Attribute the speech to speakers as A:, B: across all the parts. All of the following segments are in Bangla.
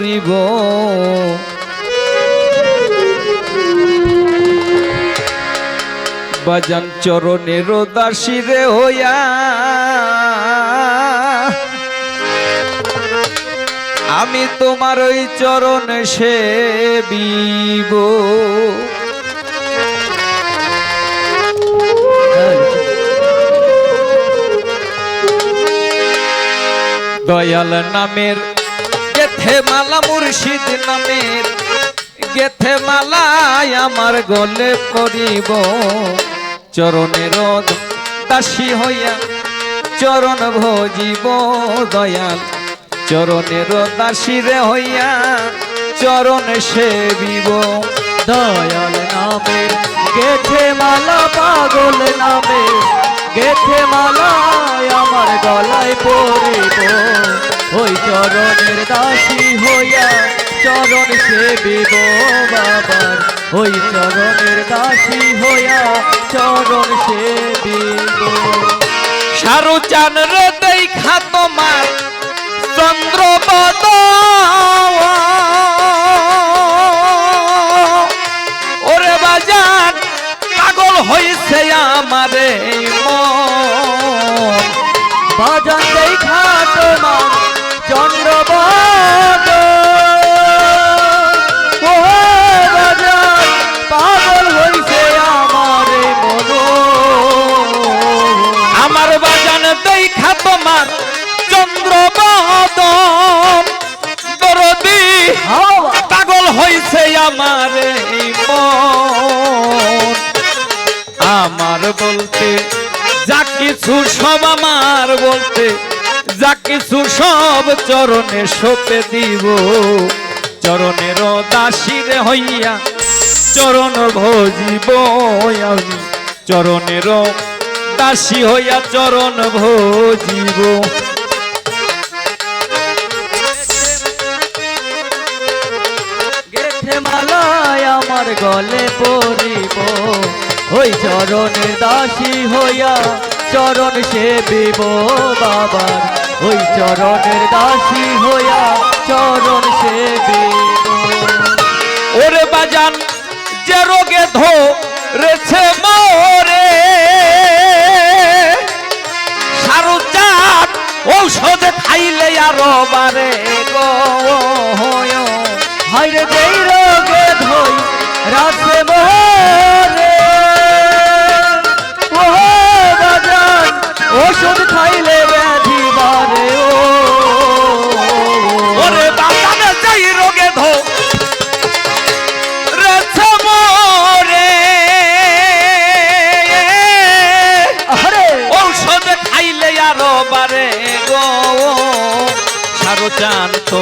A: করিব। বাজান চরণের দাসিরে হইয়া। আমি তোমার ওই চরণ সেবিব। দয়াল নামের গেথে মালা মুর্শিদ নামের, গেথে মালায় আমার গলে পড়িব। চরণের দাসী হইয়া চরণ ভজিব দয়াল। চরণের দাসীরে হইয়া চরণ সেবিব।
B: দয়াল নামে গেথে মালা, পাগল নামে গেথে মালায় আমার গলায় পড়িব। ওই চরণের দাসী হইয়া চরণ সেবিব বাবার। ওই চরণের দাসী হইয়া চরণ সেবিব।
A: সারু চান রে দেখা মার চন্দ্রপদ আমার
B: আমার
A: বলতে যা কিছু সব আমার বলতে, যা কিছু সব চরণে সপে দিব। চরণের দাসীরে হইয়া চরণ ভজিব চরণের দাসী হইয়া চরণ ভজিব।
B: গলে পড়িব। ওই চরণের দাসী হইয়া চরণ সেবিব বাবার। ওই চরণের দাসী হইয়া চরণ সেবিব।
A: ওরে বাজান, যে রোগে ধরেছে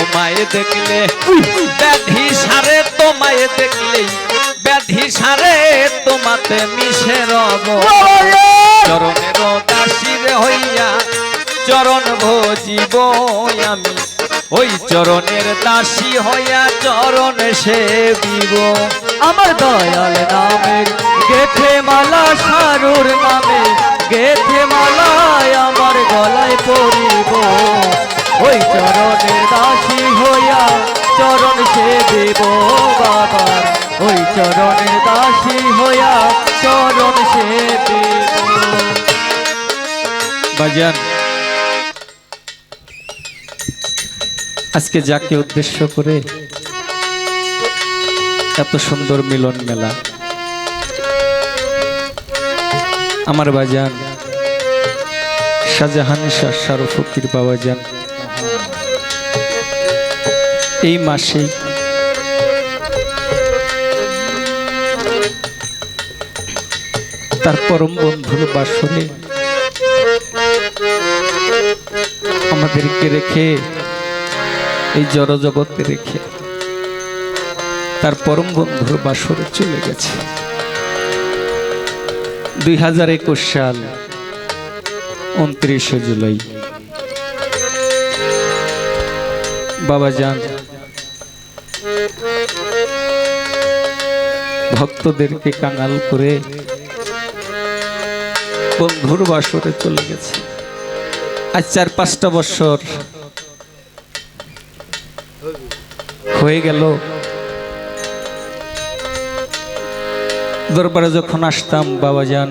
A: তোমায় দেখলে, ব্যাধি সারে তোমায় দেখলে, ব্যাধি সারে তোমাতে মিশে রব। চরণের দাসীর হইয়া, চরণ ভজিব আমি। ওই চরণের দাসী হইয়া চরণ সেবিব।
B: আমার দয়াল নামের গেথে মালা সারুর নামে, গেথে মালায় আমার গলায় পড়িব দেব বাবার। ওই চরণের দাসী হইয়া চরণ সে
A: বাজান আজকে যাকে উদ্দেশ্য করে এত সুন্দর মিলন মেলা, আমার বাজান শাহজাহান শাহ শাহ ফকির বাবাজান, এই মাসে তার পরম বন্ধুর বাসরে আমাদেরকে রেখে, এই জড়জগতে রেখে তার পরম বন্ধুর বাসরে চলে গেছে। দুই হাজার একুশ সাল, উনত্রিশে জুলাই। বাবা যান। ভক্তদেরকে কাঙাল করে বন্ধুর বাসরে চলে গেছে। আজ চার পাঁচটা বছর হয়ে গেল। দরবারে যখন আসতাম বাবা যান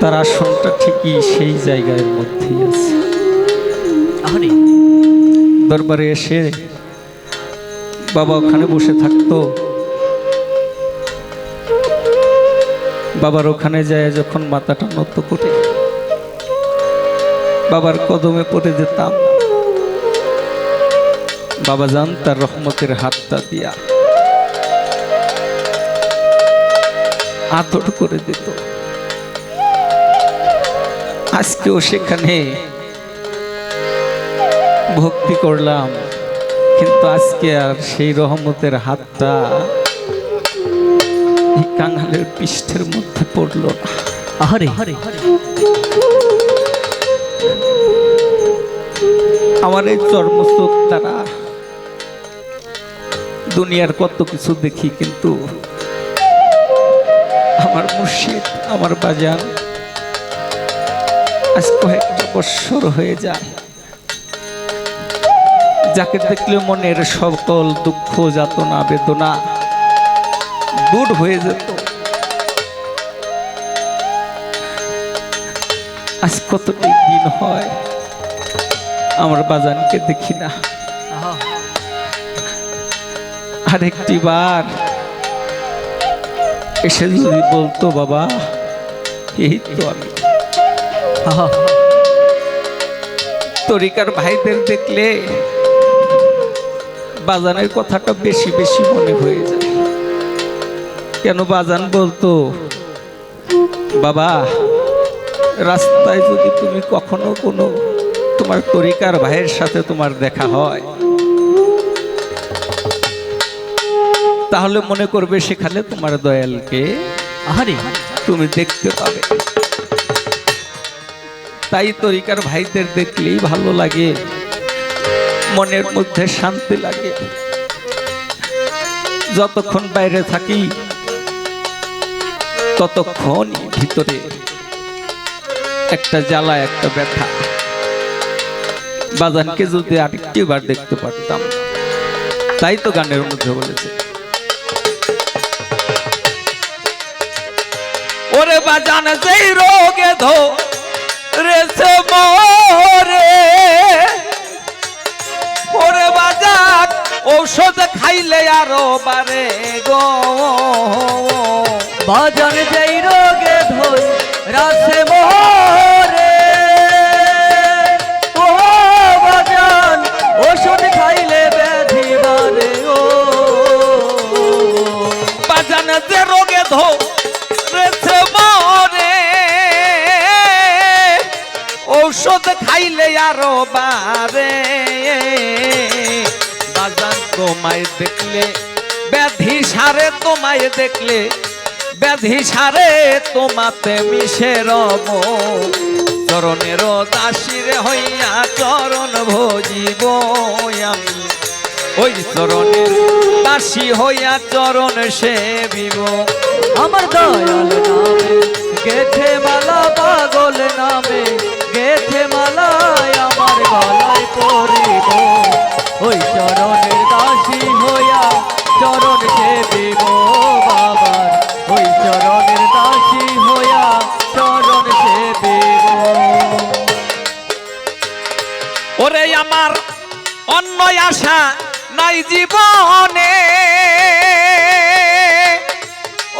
A: তার আসনটা ঠিকই সেই জায়গার মধ্যেই আছে। দরবারে এসে বাবা ওখানে বসে থাকতো। বাবার ওখানে যায়, যখন মাথাটা নত করে। বাবার কদমে পড়ে যেতাম। বাবা যান তার রহমতের হাতটা দিয়া। আদর করে দিত। আজকেও সেখানে ভক্তি করলাম, কিন্তু আজকে আর সেই রহমতের হাতটা কাঙালের পৃষ্ঠের মধ্যে পড়ল না। আমার এই চর্মচোখ দ্বারা দুনিয়ার কত কিছু দেখি কিন্তু আমার মুর্শিদ আমার বাজান আজ কয়েকটা বৎসর হয়ে যায়। যাকে দেখলে মনের সকল দুঃখ যাতনা বেদনা দূর হয়ে যেত আজ কতটি দিন হয়, আমার বাজানকে দেখি না। আর একটি বার এসে যদি বলতো, বাবা, এই তো আমি। তরিকার ভাইদের দেখলে বাজানের কথাটা বেশি বেশি মনে হয়ে যায়। কেন বাজান বলতো? বাবা রাস্তায় যদি তুমি কখনো কোনো তোমার তরিকার ভাইয়ের সাথে তোমার দেখা হয় তাহলে মনে করবে সেখানে তোমার দয়ালকে
B: আরে
A: তুমি দেখতে পাবে। তাই তরিকার ভাইদের দেখলেই ভালো লাগে মনের মধ্যে শান্তি লাগে। যতক্ষণ বাইরে থাকি ততক্ষণ ভিতরে একটা জ্বালা একটা ব্যথা। বাজানকে যদি আরেকটি বার দেখতে পারতাম, তাই তো গানের মধ্যে বলেছে। ওরে বাজান, যেই রোগে ধো রেছে মরে, ওরে বাজান, ঔষধ খাইলে আরও বারে গো।
B: বাজান যেই রোগে ধই, রাসে মোহরে। ও বাজান ওষুধ খাইলে ব্যাধি বারে ও।
A: বাজান যে রোগে ধো রেছে মরে ঔষধ খাইলে আরও বারে বাজান তোমায় দেখলে, ব্যাধি সারে তোমায় দেখলে ব্যাধি সারে তোমাতে মিশে রব। চরণের দাসীর হইয়া চরণ ভজিব আমি। ওই চরণের দাসী হইয়া চরণ সেবিব।
B: আমার দয়াল নামে গেথে মালা পাগল নামে, গেথে মালায় আমার গলায় পরিব। ওই চরণের দাসী হইয়া চরণ
A: ওরে আমার অন্য আশা নাই জীবনে।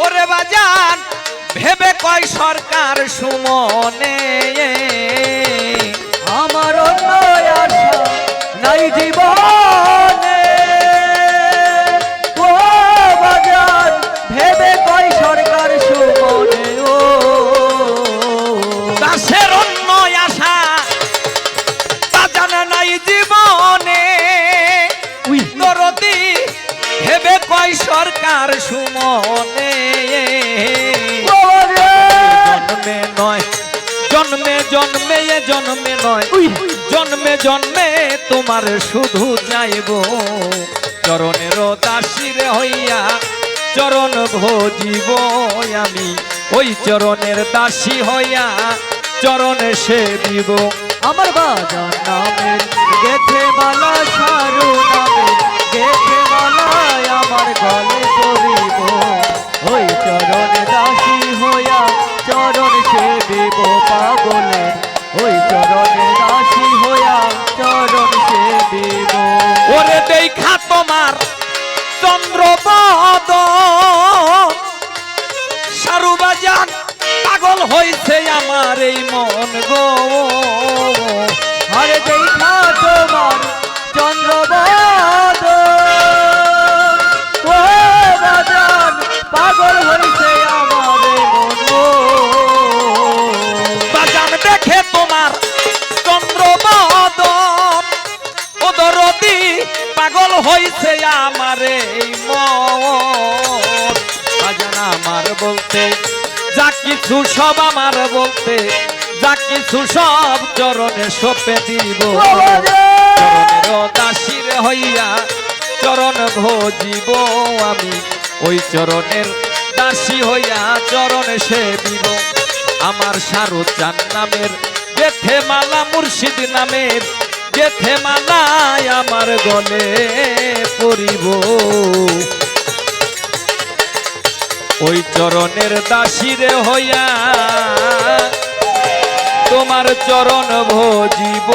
A: ওরে বাজান, ভেবে কয় সরকার সুমনে।
B: আমার অন্য আশা নাই জীবনে।
A: জন্মে জন্মে নয়। জন্মে জন্মে তোমার শুধু চাইব চরণের দাসীর হইয়া চরণ ভজিব আমি। ওই চরণের দাসী হইয়া চরণ সে দিব
B: আমার বাজার নামে গেথে মালা সার
A: বদন হইছে আমার এই মন গো।
B: আরে দেখা তোমার চন্দ্রবাদ। পাগল হইছে আমারে মন
A: বাজান দেখে তোমার চন্দ্রবদন ও দরদি, পাগল হইছে আমার এই মন। কিছু সব আমার বলতে, যা কিছু সব চরণে সপে দিব। হইয়া চরণ ভজিব আমি। ওই চরণের দাসী হইয়া চরণ সেবিব। আমার চান নামের গেথে মালা মুর্শিদ নামের গেথে মালায় আমার গলে পরিব। ওই চরণের দাসীরে হইয়া তোমার চরণ ভজিব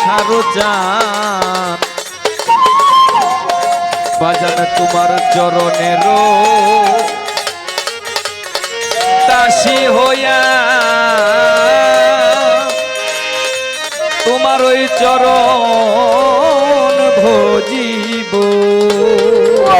A: সারজান বাজান তোমার চরণের দাসী হইয়া তোমার ওই চরণ ভজিব।
B: ও